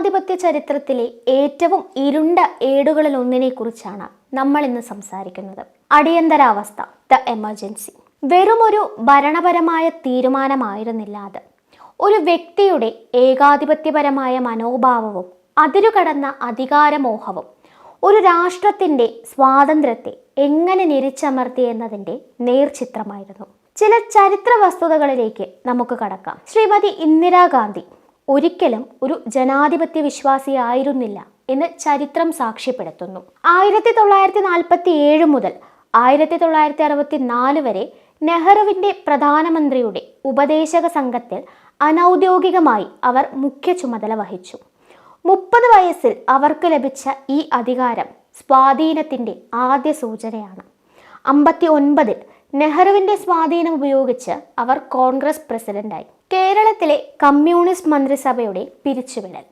ജനാധിപത്യ ചരിത്രത്തിലെ ഏറ്റവും ഇരുണ്ട ഏടുകളിൽ ഒന്നിനെക്കുറിച്ചാണ് നമ്മൾ ഇന്ന് സംസാരിക്കുന്നത്. അടിയന്തരാവസ്ഥ ദ എമർജൻസി വെറുമൊരു ഭരണപരമായ തീരുമാനമായിരുന്നില്ല അത് ഒരു വ്യക്തിയുടെ ഏകാധിപത്യപരമായ മനോഭാവവും അതിരുകടന്ന അധികാരമോഹവും ഒരു രാഷ്ട്രത്തിന്റെ സ്വാതന്ത്ര്യത്തെ എങ്ങനെ നിരിച്ചമർത്തി എന്നതിന്റെ നേർചിത്രമായിരുന്നു. ചില ചരിത്ര വസ്തുതകളിലേക്ക് നമുക്ക് കടക്കാം. ശ്രീമതി ഇന്ദിരാഗാന്ധി ഒരിക്കലും ഒരു ജനാധിപത്യ വിശ്വാസിയായിരുന്നില്ല എന്ന് ചരിത്രം സാക്ഷ്യപ്പെടുത്തുന്നു. ആയിരത്തി തൊള്ളായിരത്തി നാൽപ്പത്തി ഏഴ് മുതൽ ആയിരത്തി തൊള്ളായിരത്തി അറുപത്തി നാല് വരെ നെഹ്റുവിന്റെ പ്രധാനമന്ത്രിയുടെ ഉപദേശക സംഘത്തിൽ അനൗദ്യോഗികമായി അവർ മുഖ്യ ചുമതല വഹിച്ചു. മുപ്പത് വയസ്സിൽ അവർക്ക് ലഭിച്ച ഈ അധികാരം സ്വാധീനത്തിന്റെ ആദ്യ സൂചനയാണ്. അമ്പത്തി ഒൻപതിൽ നെഹ്റുവിന്റെ സ്വാധീനം ഉപയോഗിച്ച് അവർ കോൺഗ്രസ് പ്രസിഡന്റായി. കേരളത്തിലെ കമ്മ്യൂണിസ്റ്റ് മന്ത്രിസഭയുടെ പിരിച്ചുവിടൽ.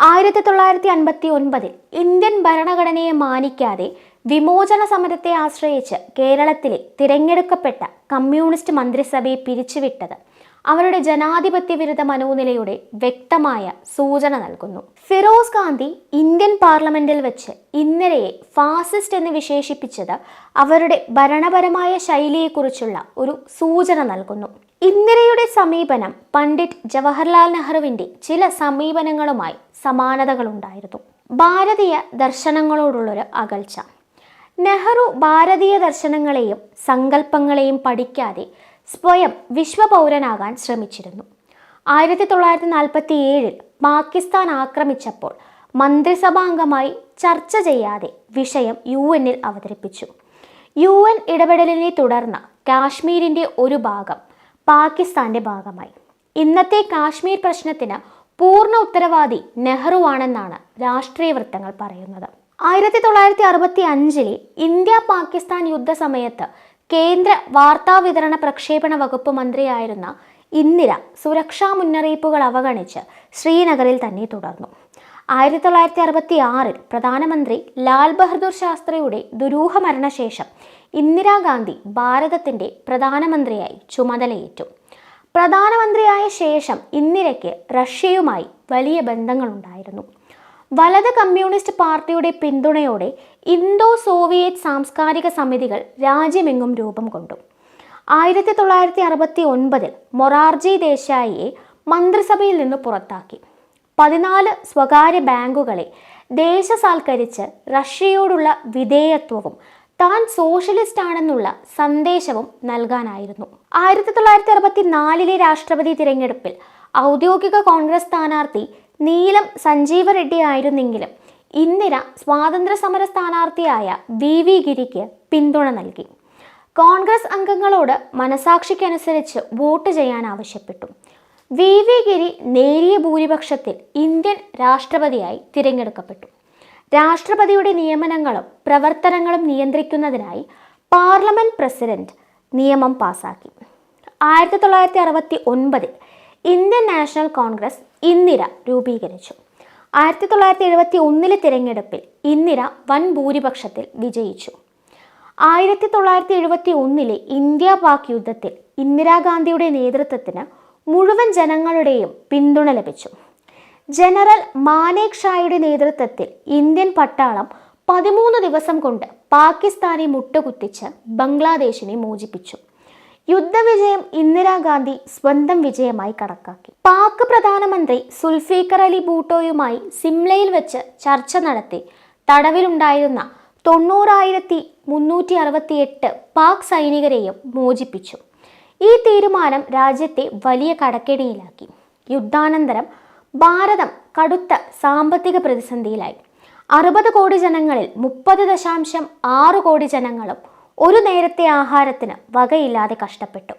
ആയിരത്തി തൊള്ളായിരത്തി അൻപത്തി ഒൻപതിൽ ഇന്ത്യൻ ഭരണഘടനയെ മാനിക്കാതെ വിമോചന സമരത്തെ ആശ്രയിച്ച് കേരളത്തിലെ തിരഞ്ഞെടുക്കപ്പെട്ട കമ്മ്യൂണിസ്റ്റ് മന്ത്രിസഭയെ പിരിച്ചുവിട്ടത് അവരുടെ ജനാധിപത്യ വിരുദ്ധ മനോനിലയുടെ വ്യക്തമായ സൂചന നൽകുന്നു. ഫിറോസ് ഗാന്ധി ഇന്ത്യൻ പാർലമെന്റിൽ വെച്ച് ഇന്ദിരയെ ഫാസിസ്റ്റ് എന്ന് വിശേഷിപ്പിച്ചത് അവരുടെ ഭരണപരമായ ശൈലിയെക്കുറിച്ചുള്ള ഒരു സൂചന നൽകുന്നു. ഇന്ദിരയുടെ സമീപനം പണ്ഡിറ്റ് ജവഹർലാൽ നെഹ്റുവിന്റെ ചില സമീപനങ്ങളുമായി സമാനതകളുണ്ടായിരുന്നു. ഭാരതീയ ദർശനങ്ങളോടുള്ളൊരു അകൽച്ച. നെഹ്റു ഭാരതീയ ദർശനങ്ങളെയും സങ്കല്പങ്ങളെയും പഠിക്കാതെ സ്വയം വിശ്വപൗരനാകാൻ ശ്രമിച്ചിരുന്നു. ആയിരത്തി തൊള്ളായിരത്തി നാൽപ്പത്തി ഏഴിൽ പാകിസ്ഥാൻ ആക്രമിച്ചപ്പോൾ മന്ത്രിസഭാംഗമായി ചർച്ച ചെയ്യാതെ വിഷയം യു എന്നിൽ അവതരിപ്പിച്ചു. യു എൻ ഇടപെടലിനെ തുടർന്ന് കാശ്മീരിന്റെ ഒരു ഭാഗം പാകിസ്ഥാന്റെ ഭാഗമായി. ഇന്നത്തെ കാശ്മീർ പ്രശ്നത്തിന് പൂർണ ഉത്തരവാദി നെഹ്റു ആണെന്നാണ് രാഷ്ട്രീയ വൃത്തങ്ങൾ പറയുന്നത്. ആയിരത്തി തൊള്ളായിരത്തി അറുപത്തി അഞ്ചിലെ ഇന്ത്യ പാകിസ്ഥാൻ യുദ്ധസമയത്ത് കേന്ദ്ര വാർത്താവിതരണ പ്രക്ഷേപണ വകുപ്പ് മന്ത്രിയായിരുന്ന ഇന്ദിര സുരക്ഷാ മുന്നറിയിപ്പുകൾ അവഗണിച്ച് ശ്രീനഗറിൽ തന്നെ തുടർന്നു. ആയിരത്തി തൊള്ളായിരത്തി അറുപത്തി ആറിൽ പ്രധാനമന്ത്രി ലാൽ ബഹദൂർ ശാസ്ത്രിയുടെ ദുരൂഹ മരണശേഷം ഇന്ദിരാഗാന്ധി ഭാരതത്തിന്റെ പ്രധാനമന്ത്രിയായി ചുമതലയേറ്റു. പ്രധാനമന്ത്രിയായ ശേഷം ഇന്ദിരയ്ക്ക് റഷ്യയുമായി വലിയ ബന്ധങ്ങളുണ്ടായിരുന്നു. വലത് കമ്മ്യൂണിസ്റ്റ് പാർട്ടിയുടെ പിന്തുണയോടെ ഇന്തോ സോവിയറ്റ് സാംസ്കാരിക സമിതികൾ രാജ്യമെങ്ങും രൂപം കൊണ്ടു. ആയിരത്തി തൊള്ളായിരത്തി അറുപത്തി ഒൻപതിൽ മൊറാർജി ദേശായിയെ മന്ത്രിസഭയിൽ നിന്ന് പുറത്താക്കി. പതിനാല് സ്വകാര്യ ബാങ്കുകളെ ദേശസാൽക്കരിച്ച് റഷ്യയോടുള്ള വിധേയത്വവും താൻ സോഷ്യലിസ്റ്റ് ആണെന്നുള്ള സന്ദേശവും നൽകാനായിരുന്നു. ആയിരത്തി തൊള്ളായിരത്തി അറുപത്തി നാലിലെ രാഷ്ട്രപതി തിരഞ്ഞെടുപ്പിൽ ഔദ്യോഗിക കോൺഗ്രസ് സ്ഥാനാർത്ഥി നീലം സഞ്ജീവ റെഡ്ഡി ആയിരുന്നെങ്കിലും ഇന്ദിര സ്വാതന്ത്ര്യ സമര സ്ഥാനാർത്ഥിയായ വി വി ഗിരിക്ക് പിന്തുണ നൽകി. കോൺഗ്രസ് അംഗങ്ങളോട് മനസാക്ഷിക്കനുസരിച്ച് വോട്ട് ചെയ്യാൻ ആവശ്യപ്പെട്ടു. വി വി ഗിരി നേരിയ ഭൂരിപക്ഷത്തിൽ ഇന്ത്യൻ രാഷ്ട്രപതിയായി തിരഞ്ഞെടുക്കപ്പെട്ടു. രാഷ്ട്രപതിയുടെ നിയമനങ്ങളും പ്രവർത്തനങ്ങളും നിയന്ത്രിക്കുന്നതിനായി പാർലമെന്റ് പ്രസിഡന്റ് നിയമം പാസാക്കി. ആയിരത്തി തൊള്ളായിരത്തി അറുപത്തി ഒൻപതിൽ ഇന്ത്യൻ നാഷണൽ കോൺഗ്രസ് ഇന്ദിര രൂപീകരിച്ചു. ആയിരത്തി തൊള്ളായിരത്തി എഴുപത്തി ഒന്നിലെ തിരഞ്ഞെടുപ്പിൽ ഇന്ദിര വൻ ഭൂരിപക്ഷത്തിൽ വിജയിച്ചു. ആയിരത്തി തൊള്ളായിരത്തി എഴുപത്തി ഒന്നിലെ ഇന്ത്യ പാക് യുദ്ധത്തിൽ ഇന്ദിരാഗാന്ധിയുടെ നേതൃത്വത്തിന് മുഴുവൻ ജനങ്ങളുടെയും പിന്തുണ ലഭിച്ചു. ജനറൽ മാനേക് ഷായുടെ നേതൃത്വത്തിൽ ഇന്ത്യൻ പട്ടാളം പതിമൂന്ന് ദിവസം കൊണ്ട് പാകിസ്ഥാനെ മുട്ടുകുത്തിച്ച് ബംഗ്ലാദേശിനെ മോചിപ്പിച്ചു. യുദ്ധവിജയം ഇന്ദിരാഗാന്ധി സ്വന്തം വിജയമായി കണക്കാക്കി. പാക് പ്രധാനമന്ത്രി സുൽഫീഖർ അലി ബൂട്ടോയുമായി സിംലയിൽ വെച്ച് ചർച്ച നടത്തി. തടവിലുണ്ടായിരുന്ന തൊണ്ണൂറായിരത്തി മുന്നൂറ്റി അറുപത്തി എട്ട് പാക് സൈനികരെയും മോചിപ്പിച്ചു. ഈ തീരുമാനം രാജ്യത്തെ വലിയ കടക്കെണിയിലാക്കി. യുദ്ധാനന്തരം ഭാരതം കടുത്ത സാമ്പത്തിക പ്രതിസന്ധിയിലായി. അറുപത് കോടി ജനങ്ങളിൽ മുപ്പത് ദശാംശം ആറ് കോടി ജനങ്ങളും ഒരു നേരത്തെ ആഹാരത്തിന് വകയില്ലാതെ കഷ്ടപ്പെട്ടു.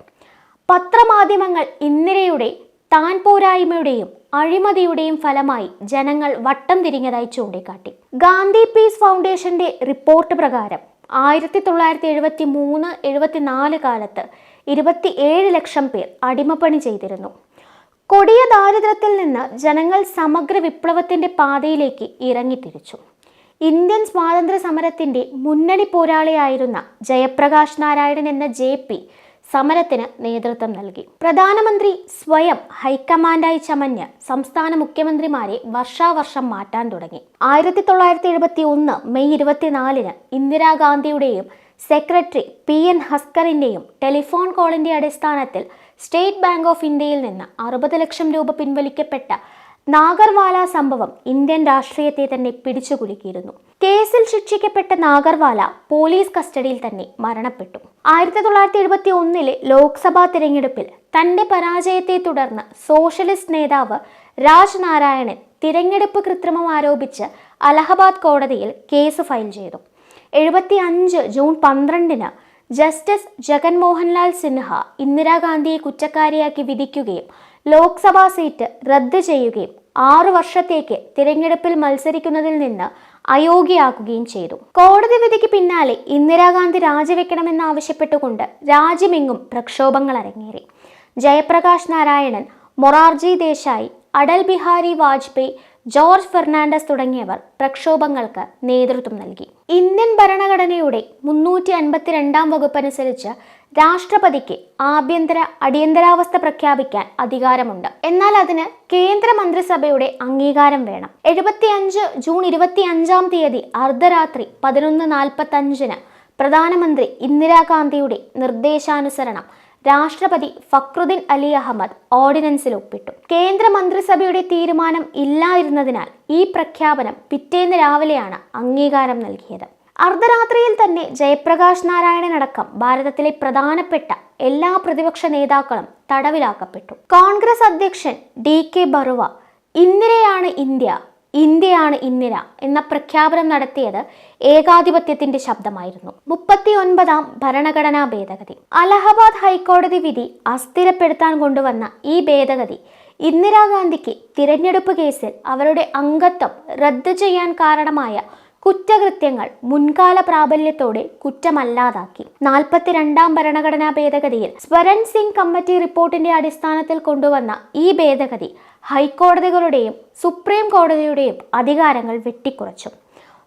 പത്രമാധ്യമങ്ങൾ ഇന്ദിരയുടെ താൻ പോരായ്മയുടെയും അഴിമതിയുടെയും ഫലമായി ജനങ്ങൾ വട്ടം തിരിഞ്ഞതായി ചൂണ്ടിക്കാട്ടി. ഗാന്ധി പീസ് ഫൗണ്ടേഷന്റെ റിപ്പോർട്ട് പ്രകാരം ആയിരത്തി തൊള്ളായിരത്തി എഴുപത്തി മൂന്ന് എഴുപത്തിനാല് കാലത്ത് ഇരുപത്തി ഏഴ് ലക്ഷം പേർ അടിമപ്പണി ചെയ്തിരുന്നു. കൊടിയ ദാരിദ്ര്യത്തിൽ നിന്ന് ജനങ്ങൾ സമഗ്ര വിപ്ലവത്തിന്റെ പാതയിലേക്ക് ഇറങ്ങിത്തിരിച്ചു. ഇന്ത്യൻ സ്വാതന്ത്ര്യ സമരത്തിന്റെ മുന്നണി പോരാളിയായിരുന്ന ജയപ്രകാശ് നാരായണൻ എന്ന ജെ പി സമരത്തിന് നേതൃത്വം നൽകി. പ്രധാനമന്ത്രി സ്വയം ഹൈക്കമാൻഡായി ചമഞ്ഞ് സംസ്ഥാന മുഖ്യമന്ത്രിമാരെ വർഷാവർഷം മാറ്റാൻ തുടങ്ങി. ആയിരത്തി തൊള്ളായിരത്തി എഴുപത്തി ഒന്ന് മെയ് ഇരുപത്തിനാലിന് ഇന്ദിരാഗാന്ധിയുടെയും സെക്രട്ടറി പി എൻ ഹസ്കറിന്റെയും ടെലിഫോൺ കോളിന്റെ അടിസ്ഥാനത്തിൽ സ്റ്റേറ്റ് ബാങ്ക് ഓഫ് ഇന്ത്യയിൽ നിന്ന് അറുപത് ലക്ഷം രൂപ പിൻവലിക്കപ്പെട്ട നാഗർവാല സംഭവം ഇന്ത്യൻ രാഷ്ട്രീയത്തെ തന്നെ പിടിച്ചുകുലുക്കിയിരുന്നു. കേസിൽ ശിക്ഷിക്കപ്പെട്ട നാഗർവാല പോലീസ് കസ്റ്റഡിയിൽ തന്നെ മരണപ്പെട്ടു. ആയിരത്തി തൊള്ളായിരത്തി എഴുപത്തി ഒന്നിലെ ലോക്സഭാ തിരഞ്ഞെടുപ്പിൽ തന്റെ പരാജയത്തെ തുടർന്ന് സോഷ്യലിസ്റ്റ് നേതാവ് രാജ് നാരായണൻ തിരഞ്ഞെടുപ്പ് കൃത്രിമം ആരോപിച്ച് അലഹബാദ് കോടതിയിൽ കേസ് ഫയൽ ചെയ്തു. എഴുപത്തി അഞ്ച് ജൂൺ പന്ത്രണ്ടിന് ജസ്റ്റിസ് ജഗൻമോഹൻലാൽ സിൻഹ ഇന്ദിരാഗാന്ധിയെ കുറ്റക്കാരിയാക്കി വിധിക്കുകയും ലോക്സഭാ സീറ്റ് റദ്ദ് ചെയ്യുകയും ആറു വർഷത്തേക്ക് തിരഞ്ഞെടുപ്പിൽ മത്സരിക്കുന്നതിൽ നിന്ന് അയോഗ്യയാക്കുകയും ചെയ്തു. കോടതി വിധിക്ക് പിന്നാലെ ഇന്ദിരാഗാന്ധി രാജിവെക്കണമെന്നാവശ്യപ്പെട്ടുകൊണ്ട് രാജ്യമെങ്ങും പ്രക്ഷോഭങ്ങൾ അരങ്ങേറി. ജയപ്രകാശ് നാരായണൻ മൊറാർജി ദേശായി അടൽ ബിഹാരി വാജ്പേയി ജോർജ് ഫെർണാണ്ടസ് തുടങ്ങിയവർ പ്രക്ഷോഭങ്ങൾക്ക് നേതൃത്വം നൽകി. ഇന്ത്യൻ ഭരണഘടനയുടെ മുന്നൂറ്റി അൻപത്തിരണ്ടാം വകുപ്പ് അനുസരിച്ച് രാഷ്ട്രപതിക്ക് ആഭ്യന്തര അടിയന്തരാവസ്ഥ പ്രഖ്യാപിക്കാൻ അധികാരമുണ്ട്. എന്നാൽ അതിന് കേന്ദ്ര മന്ത്രിസഭയുടെ അംഗീകാരം വേണം. എഴുപത്തിയഞ്ച് ജൂൺ ഇരുപത്തി അഞ്ചാം തീയതി അർദ്ധരാത്രി പതിനൊന്ന് നാൽപ്പത്തി അഞ്ചിന് പ്രധാനമന്ത്രി ഇന്ദിരാഗാന്ധിയുടെ നിർദ്ദേശാനുസരണം രാഷ്ട്രപതി ഫക്രുദ്ദീൻ അലി അഹമ്മദ് ഓർഡിനൻസിൽ ഒപ്പിട്ടു. കേന്ദ്ര മന്ത്രിസഭയുടെ തീരുമാനം ഇല്ലാതിരുന്നതിനാൽ ഈ പ്രഖ്യാപനം പിറ്റേന്ന് രാവിലെയാണ് അംഗീകാരം നൽകിയത്. അർദ്ധരാത്രിയിൽ തന്നെ ജയപ്രകാശ് നാരായണനടക്കം ഭാരതത്തിലെ പ്രധാനപ്പെട്ട എല്ലാ പ്രതിപക്ഷ നേതാക്കളും തടവിലാക്കപ്പെട്ടു. കോൺഗ്രസ് അധ്യക്ഷൻ ഡി കെ ബറുവ ഇന്ദിരയാണ് ഇന്ത്യ ഇന്ത്യയാണ് ഇന്ദിര എന്ന പ്രഖ്യാപനം നടത്തിയത് ഏകാധിപത്യത്തിന്റെ ശബ്ദമായിരുന്നു. മുപ്പത്തി ഒൻപതാം ഭരണഘടനാ ഭേദഗതി. അലഹബാദ് ഹൈക്കോടതി വിധി അസ്ഥിരപ്പെടുത്താൻ കൊണ്ടുവന്ന ഈ ഭേദഗതി ഇന്ദിരാഗാന്ധിക്ക് തിരഞ്ഞെടുപ്പ് കേസിൽ അവരുടെ അംഗത്വം റദ്ദു ചെയ്യാൻ കാരണമായ കുറ്റകൃത്യങ്ങൾ മുൻകാല പ്രാബല്യത്തോടെ കുറ്റമല്ലാതാക്കി. നാൽപ്പത്തിരണ്ടാം ഭരണഘടനാ ഭേദഗതിയിൽ സ്വരൺ സിംഗ് കമ്മിറ്റി റിപ്പോർട്ടിന്റെ അടിസ്ഥാനത്തിൽ കൊണ്ടുവന്ന ഈ ഭേദഗതി ഹൈക്കോടതികളുടെയും സുപ്രീം കോടതിയുടെയും അധികാരങ്ങൾ വെട്ടിക്കുറച്ചു.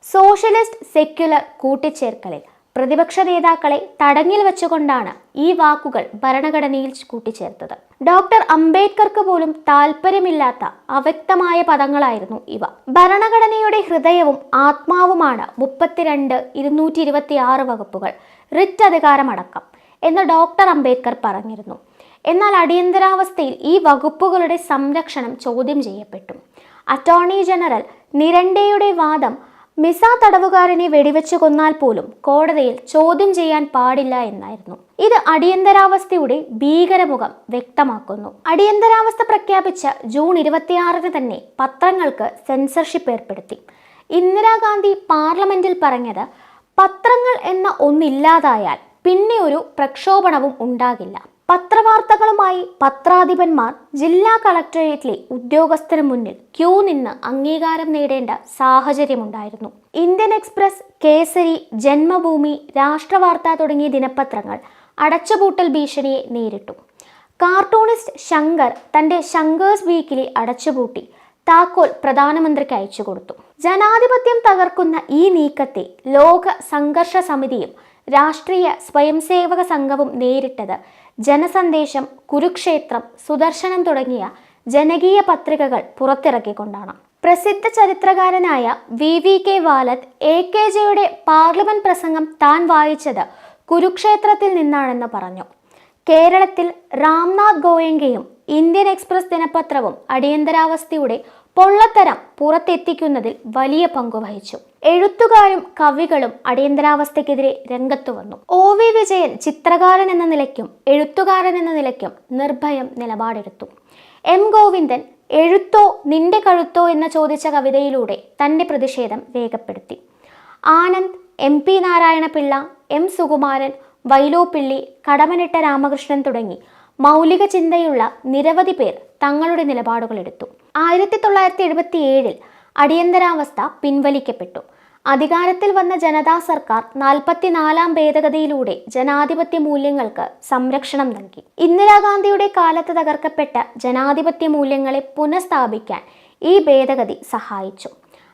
സോഷ്യലിസ്റ്റ് സെക്യുലർ കൂട്ടിച്ചേർക്കലിൽ പ്രതിപക്ഷ നേതാക്കളെ തടങ്ങിൽ വെച്ചുകൊണ്ടാണ് ഈ വാക്കുകൾ ഭരണഘടനയിൽ കൂട്ടിച്ചേർത്തത്. ഡോക്ടർ അംബേദ്കർക്ക് പോലും താല്പര്യമില്ലാത്ത അവ്യക്തമായ പദങ്ങളായിരുന്നു ഇവ. ഭരണഘടനയുടെ ഹൃദയവും ആത്മാവുമാണ് മുപ്പത്തിരണ്ട് ഇരുന്നൂറ്റി ഇരുപത്തി ആറ് വകുപ്പുകൾ റിറ്റ് അധികാരമടക്കം എന്ന് ഡോക്ടർ അംബേദ്കർ പറഞ്ഞിരുന്നു. എന്നാൽ അടിയന്തരാവസ്ഥയിൽ ഈ വകുപ്പുകളുടെ സംരക്ഷണം ചോദ്യം ചെയ്യപ്പെട്ടു. അറ്റോർണി ജനറൽ നിരണ്ടയുടെ വാദം മിസ തടവുകാരനെ വെടിവെച്ച് കൊന്നാൽ പോലും കോടതിയിൽ ചോദ്യം ചെയ്യാൻ പാടില്ല എന്നായിരുന്നു. ഇത് അടിയന്തരാവസ്ഥയുടെ ഭീകരമുഖം വ്യക്തമാക്കുന്നു. അടിയന്തരാവസ്ഥ പ്രഖ്യാപിച്ച ജൂൺ ഇരുപത്തിയാറിന് തന്നെ പത്രങ്ങൾക്ക് സെൻസർഷിപ്പ് ഏർപ്പെടുത്തി. ഇന്ദിരാഗാന്ധി പാർലമെന്റിൽ പറഞ്ഞത് പത്രങ്ങൾ എന്ന ഒന്നില്ലാതായാൽ പിന്നെ ഒരു പ്രക്ഷോഭണവും ഉണ്ടാകില്ല. പത്രവാർത്തകളുമായി പത്രാധിപന്മാർ ജില്ലാ കളക്ടറേറ്റിലെ ഉദ്യോഗസ്ഥന് മുന്നിൽ ക്യൂ നിന്ന് അംഗീകാരം നേടേണ്ട സാഹചര്യമുണ്ടായിരുന്നു. ഇന്ത്യൻ എക്സ്പ്രസ് കേസരി ജന്മഭൂമി രാഷ്ട്രവാർത്ത തുടങ്ങിയ ദിനപത്രങ്ങൾ അടച്ചുപൂട്ടൽ ഭീഷണിയെ നേരിട്ടു. കാർട്ടൂണിസ്റ്റ് ശങ്കർ തന്റെ ശങ്കേഴ്സ് വീക്കിലി അടച്ചുപൂട്ടി താക്കോൽ പ്രധാനമന്ത്രിക്ക് അയച്ചു കൊടുത്തു. ജനാധിപത്യം തകർക്കുന്ന ഈ നീക്കത്തെ ലോക സംഘർഷ സമിതിയും രാഷ്ട്രീയ സ്വയംസേവക സംഘവും നേരിട്ടത് ജനസന്ദേശം കുരുക്ഷേത്രം സുദർശനം തുടങ്ങിയ ജനകീയ പത്രികകൾ പുറത്തിറക്കിക്കൊണ്ടാണ്. പ്രസിദ്ധ ചരിത്രകാരനായ V. V. K. Valath A. K. ജെയുടെ പാർലമെന്റ് പ്രസംഗം താൻ വായിച്ചത് കുരുക്ഷേത്രത്തിൽ നിന്നാണെന്ന് പറഞ്ഞു. കേരളത്തിൽ രാംനാഥ് ഗോയങ്കയും ഇന്ത്യൻ എക്സ്പ്രസ് ദിനപത്രവും അടിയന്തരാവസ്ഥയുടെ പൊള്ളത്തരം പുറത്തെത്തിക്കുന്നതിൽ വലിയ പങ്കു വഹിച്ചു. എഴുത്തുകാരും കവികളും അടിയന്തരാവസ്ഥയ്ക്കെതിരെ രംഗത്തു വന്നു. ഒ വി വിജയൻ ചിത്രകാരൻ എന്ന നിലയ്ക്കും എഴുത്തുകാരൻ എന്ന നിലയ്ക്കും നിർഭയം നിലപാടെടുത്തു. എം ഗോവിന്ദൻ എഴുത്തോ നിന്റെ കഴുത്തോ എന്ന് ചോദിച്ച കവിതയിലൂടെ തന്റെ പ്രതിഷേധം രേഖപ്പെടുത്തി. Anand M P Narayanapillai M Sukumaran Vyloppilli Kadammanitta Ramakrishnan തുടങ്ങി മൗലിക ചിന്തയുള്ള നിരവധി പേർ തങ്ങളുടെ നിലപാടുകൾ എടുത്തു ആയിരത്തി തൊള്ളായിരത്തി എഴുപത്തി ഏഴിൽ അടിയന്തരാവസ്ഥ പിൻവലിക്കപ്പെട്ടു. അധികാരത്തിൽ വന്ന ജനതാ സർക്കാർ നാൽപ്പത്തിനാലാം ഭേദഗതിയിലൂടെ ജനാധിപത്യ മൂല്യങ്ങൾക്ക് സംരക്ഷണം നൽകി. ഇന്ദിരാഗാന്ധിയുടെ കാലത്ത് തകർക്കപ്പെട്ട ജനാധിപത്യ മൂല്യങ്ങളെ പുനഃസ്ഥാപിക്കാൻ ഈ ഭേദഗതി സഹായിച്ചു.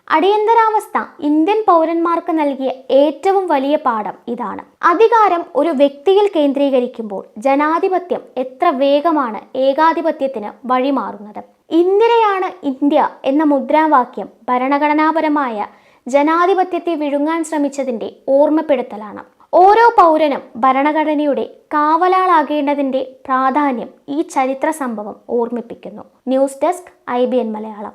അടിയന്തരാവസ്ഥ ഇന്ത്യൻ പൗരന്മാർക്ക് നൽകിയ ഏറ്റവും വലിയ പാഠം ഇതാണ്. അധികാരം ഒരു വ്യക്തിയിൽ കേന്ദ്രീകരിക്കുമ്പോൾ ജനാധിപത്യം എത്ര വേഗമാണ് ഏകാധിപത്യത്തിന് വഴിമാറുന്നത്. ഇന്ദിരയാണ് ഇന്ത്യ എന്ന മുദ്രാവാക്യം ഭരണഘടനാപരമായ ജനാധിപത്യത്തെ വിഴുങ്ങാൻ ശ്രമിച്ചതിന്റെ ഓർമ്മപ്പെടുത്തലാണ്. ഓരോ പൗരനും ഭരണഘടനയുടെ കാവലാളാകേണ്ടതിന്റെ പ്രാധാന്യം ഈ ചരിത്ര സംഭവം ഓർമ്മിപ്പിക്കുന്നു. News desk I Malayalam.